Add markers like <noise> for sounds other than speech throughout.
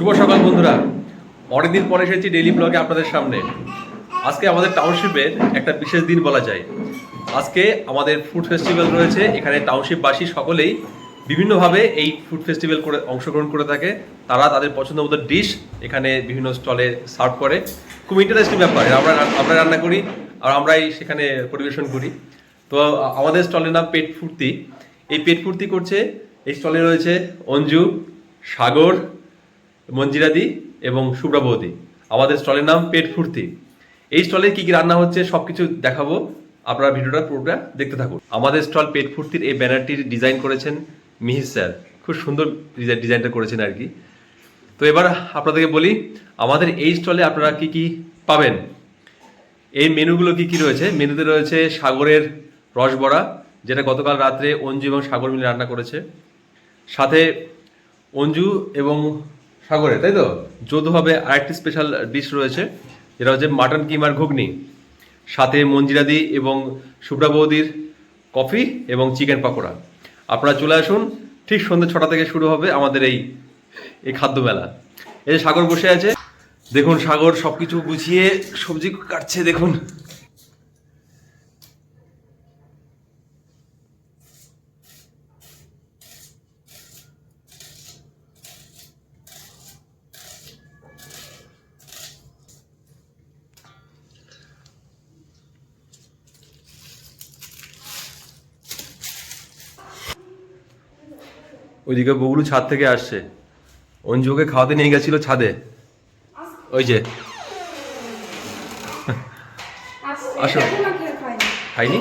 শুভ সকাল, বন্ধুরা। অনেকদিন পরে এসেছি ডেইলি ব্লগে আপনাদের সামনে। আজকে আমাদের টাউনশিপের একটা বিশেষ দিন বলা যায়। আজকে আমাদের ফুড ফেস্টিভ্যাল রয়েছে। এখানে টাউনশিপবাসী সকলেই বিভিন্নভাবে এই ফুড ফেস্টিভ্যাল করে অংশগ্রহণ করে থাকে। তারা তাদের পছন্দ মতো ডিশ এখানে বিভিন্ন স্টলে সার্ভ করে। খুব ইন্টারেস্টিং ব্যাপার। আমরা আমরা রান্না করি আর আমরাই সেখানে পরিবেশন করি। তো, আমাদের স্টলের নাম পেট ফুর্তি। এই পেট ফুর্তি করছে। এই স্টলে রয়েছে অঞ্জু, সাগর মঞ্জিরাদি এবং শুভ্রাবতী আমাদের স্টলের নাম পেট ফুর্তি। এই স্টলে কি কি রান্না হচ্ছে সবকিছু দেখাবো। আপনারা ভিডিওটা পুরোটা দেখতে থাকুন। আমাদের স্টল পেট ফুর্তির এই ব্যানারটির ডিজাইন করেছেন মিহির স্যার। খুব সুন্দর ডিজাইন- ডিজাইনটা করেছেন আর কি। তো এবার আপনাদেরকে বলি, আমাদের এই স্টলে আপনারা কি কি পাবেন? এই মেনুগুলো কি কি রয়েছে? মেনুতে রয়েছে সাগরের রসবড়া, যেটা গতকাল রাত্রে অঞ্জু এবং সাগর মিলে রান্না করেছে। সাথে অঞ্জু এবং সাগরে, তাই তো? যৌথভাবে আরেকটি স্পেশাল ডিশ রয়েছে, যেটা হচ্ছে মাটন কিমার ঘুগনি। সাথে মঞ্জিরাদি এবং শুভ্রা বৌদির কফি এবং চিকেন পাকোড়া। আপনারা চলে আসুন, ঠিক সন্ধ্যে ছটা থেকে শুরু হবে আমাদের এই এই খাদ্য মেলা। এই সাগর বসে আছে, দেখুন সাগর সবকিছু গুছিয়ে সবজি কাটছে, দেখুন। ওইদিকে বগুলু ছাদ থেকে আসছে। অঞ্জুকে খাওয়াতে নিয়ে গেছিল ছাদে। ওই যে। আসো। খাইনি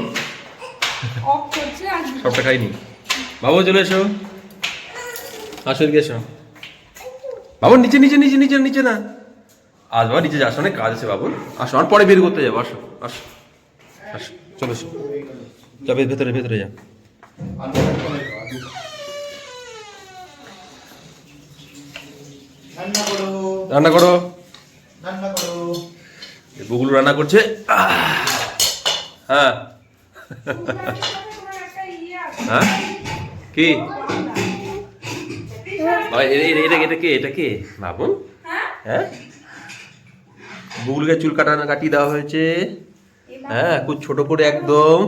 সবটা খাইনি বাবু চলে এসো। আসো এদিকে এসো। বাবু নিচে নিচে নিচে নিচে নিচে না। আজ বাবা নিচে যাস অনেক কাজ আছে বাবু। আসো আর পরে বের করতে যাব। আসো আসো আসো চলো এসো। যাবে ভেতরে ভেতরে যা। রান্না করো। রান্না করো। রান্না করো। এই বগুলু রান্না করছে। হ্যাঁ। হ্যাঁ? কি? এটা এটা কে? এটা কে? বাবুন হ্যাঁ? বুগলুকে চুল কাটানো কাটিয়ে দেওয়া হয়েছে। হ্যাঁ খুব ছোট করে একদম।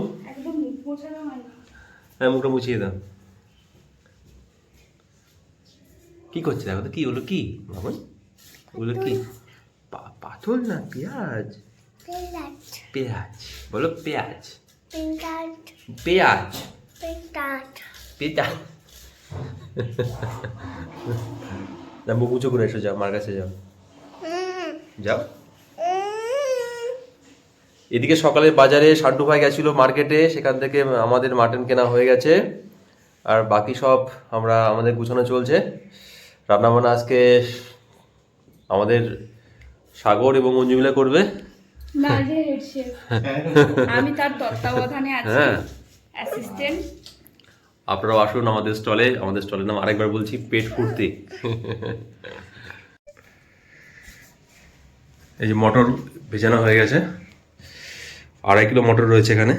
হ্যাঁ মুখটা মুছিয়ে দাও। কি করছে দেখো তো কি হলো কি? বাবুন ওগুলো কি? পাথর না পেঁয়াজ? পেঁয়াজ। বলো পেঁয়াজ। পেঁয়াজ। পেঁয়াজ। না মুখ উঁচু করে এসো যাও মার কাছে যাও. যাও। এদিকে সকালে বাজারে সান্টু ভাই গেছিল মার্কেটে সেখান থেকে আমাদের মাটন কেনা হয়ে গেছে। আর বাকি সব আমরা আমাদের গুছানো চলছে। রান্নাবান্না আজকে আমাদের সাগর এবং মঞ্জু মিলে করবে আমি তার তত্ত্বাবধানে আছি। হ্যাঁ। অ্যাসিস্ট্যান্ট আপনারাও আসুন আমাদের স্টলে। আমাদের স্টলের নাম আরেকবার বলছি পেট ফুর্তি। এই যে মটর ভেজানো হয়ে গেছে। আড়াই কিলো মটর রয়েছে এখানে।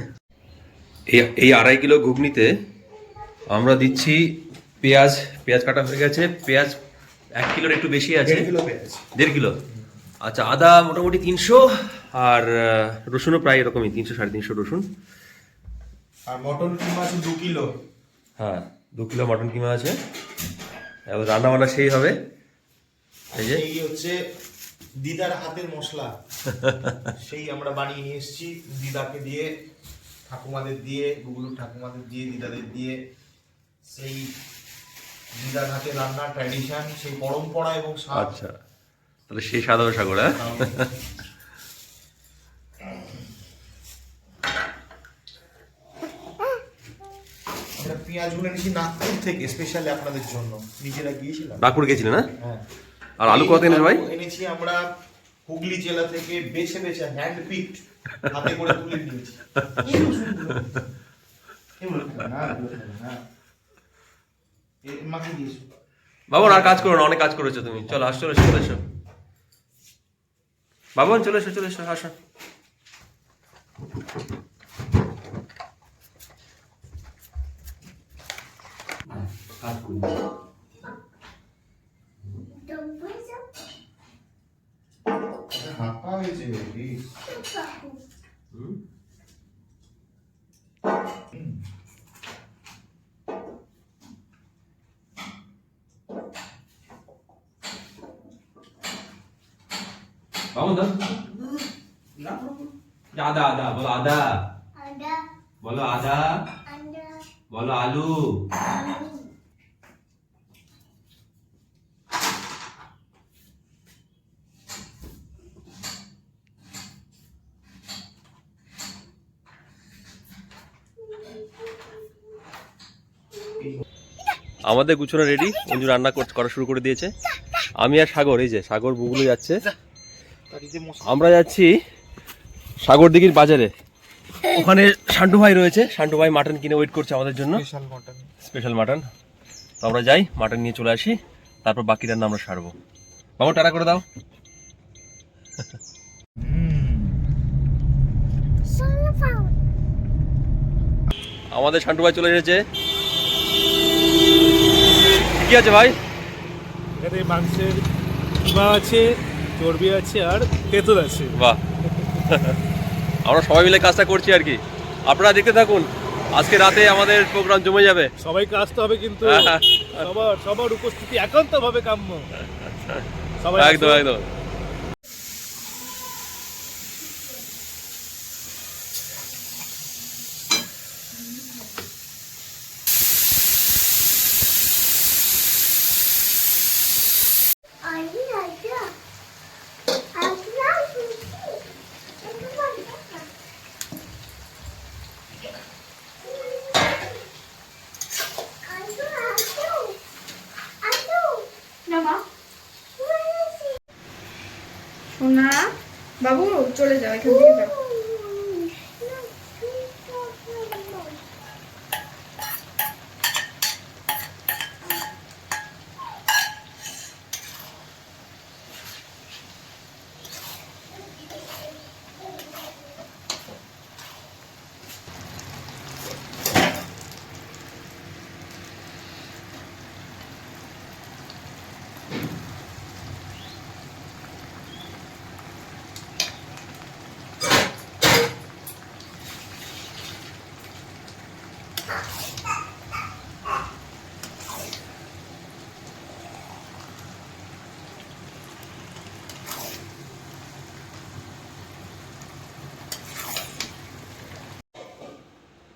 এই এই আড়াই কিলো ঘুগনিতে আমরা দিচ্ছি পেঁয়াজ পেঁয়াজ কাটা হয়ে গেছে। পেঁয়াজ এক কিলোর একটু বেশি আছে। দেড় কিলো পেঁয়াজ। দেড় কিলো? আচ্ছা আদা মোটামুটি তিনশো আর রসুনও প্রায় এরকমই তিনশো সাড়ে তিনশো রসুন। আর মটন কিমা আছে দু কিলো। হ্যাঁ দু কিলো মটন কিমা আছে। এবার রান্না বান্না সেই হবে। এই যে। এই হচ্ছে দিদার হাতের মশলা। <laughs> সেই আমরা বানিয়ে নিয়ে এসেছি। দিদাকে দিয়ে ঠাকুমাদের দিয়ে গুগলু ঠাকুমাদের দিয়ে দিদাদের দিয়ে সেই দিদার হাতে রান্নার ট্র্যাডিশন সেই পরম্পরা এবং স্বাদ। আচ্ছা তাহলে সেই সাদা সাগর হ্যাঁ? আমরা পেঁয়াজগুলো এনেছি নাগপুর থেকে স্পেশালি আপনাদের জন্য। নিজেরা গিয়েছিলাম। নাগপুর গেছিলে না হ্যাঁ। আর আলু কত এনেছো ভাই? এনেছি আমরা হুগলি জেলা থেকে বেছে বেছে হ্যান্ড পিকড হাতে করে তুলে নিয়েছি। এই রসুনগুলো। এগুলো খাবে না, না। বাবন, আর কাজ করো না, অনেক কাজ করেছ তুমি। চলো, আসো চলে এসো। বাবন, চলে এসো চলে এসো, আসো। বাবু দাও আদা আদা বলো আদা Ada, বলো আদা ada, বলো আলু alu. আমাদের গুছানো রেডি অঞ্জু রান্না কর- করা শুরু করে দিয়েছে। আমি আর সাগর এই যে সাগর বুগুলো যাচ্ছে। আমরা যাচ্ছি সাগর দিঘির বাজারে। ওখানে শান্টু ভাই রয়েছে। শান্টু ভাই মাটন কিনে ওয়েট করছে আমাদের জন্য। স্পেশাল মাটন তো আমরা যাই মাটন নিয়ে চলে আসি। তারপর বাকি রান্না আমরা সারবো। বাবু টাটা করে দাও। আমাদের শান্টু ভাই চলে এসেছে। কি আছে ভাই? এখানে মাংসের আছে। চর্বি আছে আর তেঁতুল আছে। বাহ। আমরা সবাই মিলে কাজটা করছি আর কি। আপনারা দেখতে থাকুন আজকে রাতে আমাদের প্রোগ্রাম জমে যাবে। সবাইকে আসতে হবে কিন্তু। <laughs> সবার সবার উপস্থিতি একান্তভাবে কাম্য। সবাই একদম একদম। সোনা বাবু চলে যাও এখান থেকে যাও।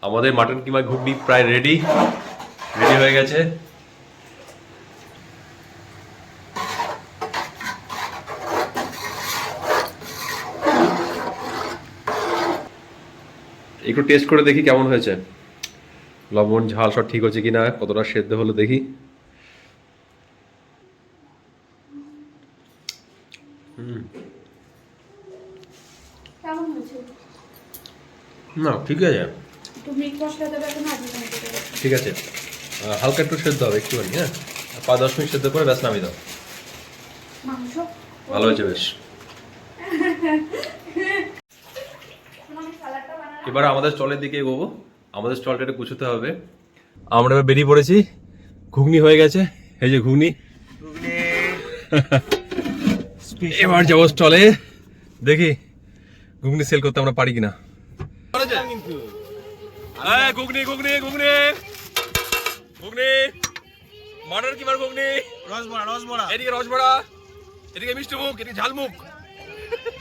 আমাদের মাটন কিমা ঘুগনি প্রায় রেডি রেডি হয়ে গেছে। একটু টেস্ট করে দেখি কেমন হয়েছে। লবণ ঝাল সব ঠিক হচ্ছে কিনা কতটা সেদ্ধ হলো দেখি। না ঠিক আছে একটু মিট মশলা দেবে এখন আগে ঠিক আছে। হালকা একটু সেদ্ধ হবে একটুখানি হ্যাঁ? পাঁচ দশ মিনিট সেদ্ধ করে ব্যাস নামিয়ে দাও। মাংস? ভালো হয়েছে বেশ। এবার আমাদের স্টলের দিকে এগোবো। আমাদের স্টলটা একটু গুছোতে হবে। আমরা এবার বেরিয়ে পড়েছি। ঘুগনি হয়ে গেছে। এই যে ঘুগনি। <laughs> এবার যাব স্টলে। দেখি ঘুগনি সেল করতে আমরা পারি কিনা। হ্যাঁ ঘুগনি ঘুগনি ঘুগনি। ঘুগনি। মাটার কিমার ঘুগনি? রসবড়া রসবড়া। এদিকে রসবড়া এদিকে মিষ্টি মুখ এদিকে ঝাল মুখ।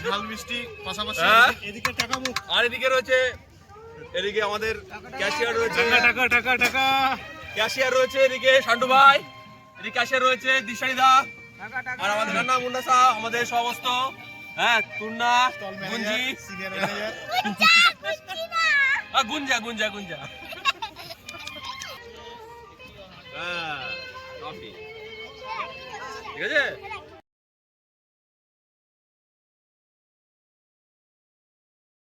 ঝাল মিষ্টি পাশাপাশি হ্যাঁ? এদিকে টাকা মুখ। আর এদিকে রয়েছে এদিকে আমাদের ক্যাশিয়ার রয়েছে। টাকা টাকা টাকা টাকা। ক্যাশিয়ার রয়েছে এদিকে শান্টু ভাই এদিকে ক্যাশিয়ার রয়েছে দিশারি দা আর আমাদের রান্না মুন্ডা সা আমাদের সমস্ত হ্যাঁ তুন্না গুঞ্জি। গুঞ্জা গুঞ্জা গুঞ্জা। <laughs> হ্যাঁ ঠিক আছে?